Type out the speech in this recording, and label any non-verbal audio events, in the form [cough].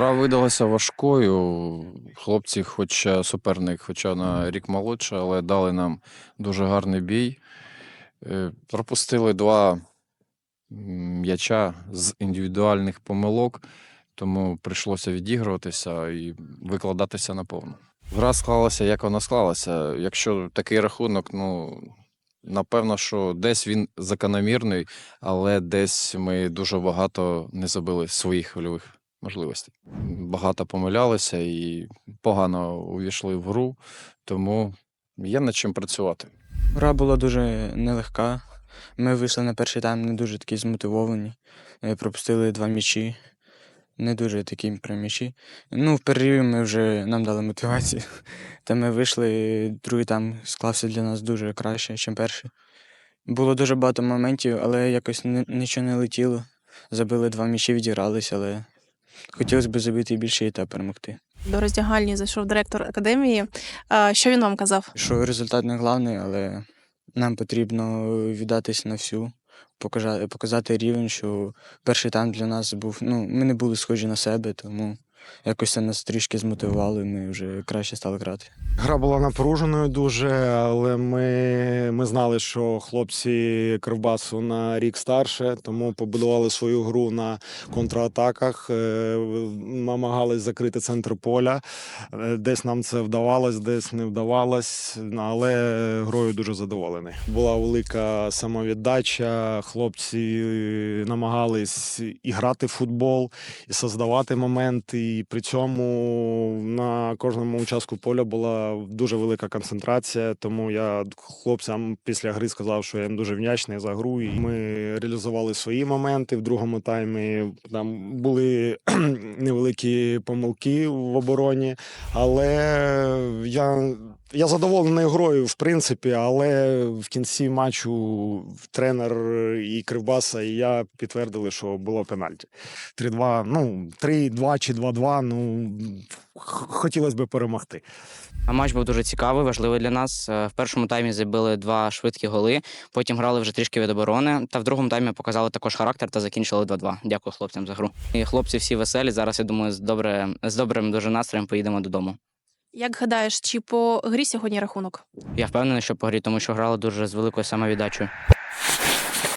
Гра видалася важкою. Хлопці, хоча суперник, хоча на рік молодше, але дали нам дуже гарний бій. Е, Пропустили два м'яча з індивідуальних помилок, тому прийшлося відігруватися і викладатися наповну. Гра склалася, як вона склалася. Якщо такий рахунок, ну напевно, що десь він закономірний, але десь ми дуже багато не забили своїх хвильових можливостей. Багато помилялися і погано увійшли в гру, тому є над чим працювати. Гра була дуже нелегка. Ми вийшли на перший тайм не дуже такі змотивовані. Е, Пропустили два м'ячі. Не дуже такі прям м'ячі. Ну, в перерivі ми вже нам дали мотивацію. [laughs] Та ми вийшли, другий тайм склався для нас дуже краще, ніж перший. Було дуже багато моментів, але якось нічого не летіло. Забили два м'ячі, відігралися, але хотілося б забити більше та перемогти. До роздягальні зайшов директор академії. Що він вам казав? Що результат не головний, але нам потрібно віддатися на всю, показати, показати рівень, що перший танк для нас був. Ну, ми не були схожі на себе, тому якось це нас трішки змотивувало, і ми вже краще стали грати. Гра була напруженою дуже, але ми, ми знали, що хлопці Кривбасу на рік старше, тому побудували свою гру на контратаках, е, намагались закрити центр поля. Е, Десь нам це вдавалось, десь не вдавалось, але грою дуже задоволений. Була велика самовіддача. Хлопці намагались і грати в футбол, і создавати моменти. І при цьому на кожному участку поля була дуже велика концентрація. Тому я хлопцям після гри сказав, що я їм дуже вдячний за гру. І ми реалізували свої моменти в другому таймі. Там були [clears throat] невеликі помилки в обороні, але я. Я задоволений грою, в принципі, але в кінці матчу тренер і Кривбаса, і я підтвердили, що було пенальті. 3-2, ну, 3-2 чи 2-2, ну, хотілося б перемогти. Матч був дуже цікавий, важливий для нас. Е, В першому таймі забили два швидкі голи, потім грали вже трішки від оборони. Та в другому таймі показали також характер та закінчили 2-2. Дякую хлопцям за гру. І хлопці всі веселі. Зараз я думаю, з добре з добрим дуже настроєм поїдемо додому. Як гадаєш, чи по грі сьогодні рахунок? Я впевнений, що по грі, тому що грали дуже з великою самовіддачею.